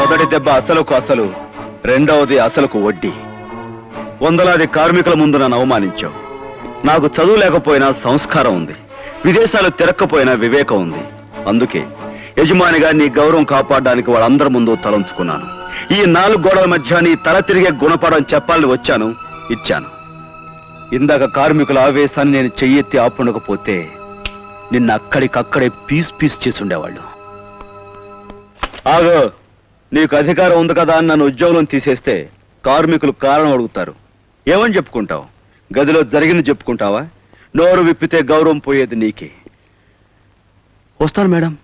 మొదటి దెబ్బ అసలుకు అసలు రెండవది అసలుకు వడ్డీ. వందలాది కార్మికుల ముందు నన్ను అవమానించావు. నాకు చదువు లేకపోయినా సంస్కారం ఉంది. విదేశాలు తిరక్కపోయినా వివేకం ఉంది. అందుకే యజమానిగా నీ గౌరవం కాపాడడానికి వాళ్ళందరి ముందు తలంచుకున్నాను. ఈ నాలుగు గోడల మధ్య నీ తల తిరిగే గుణపడం చెప్పాలని వచ్చాను ఇచ్చాను. ఇందాక కార్మికుల ఆవేశాన్ని నేను చెయ్యెత్తి ఆపండకపోతే నిన్న అక్కడికక్కడే పీస్ పీస్ చేసి ఉండేవాళ్ళు ఆగో నీకు అధికారం ఉంది కదా అని నన్ను ఉద్యోగం తీసేస్తే కార్మికులు కారణం అడుగుతారు. ఏమని చెప్పుకుంటావు? గదిలో జరిగింది చెప్పుకుంటావా? నోరు విప్పితే గౌరవం పోయేది నీకే. వస్తాను మేడం.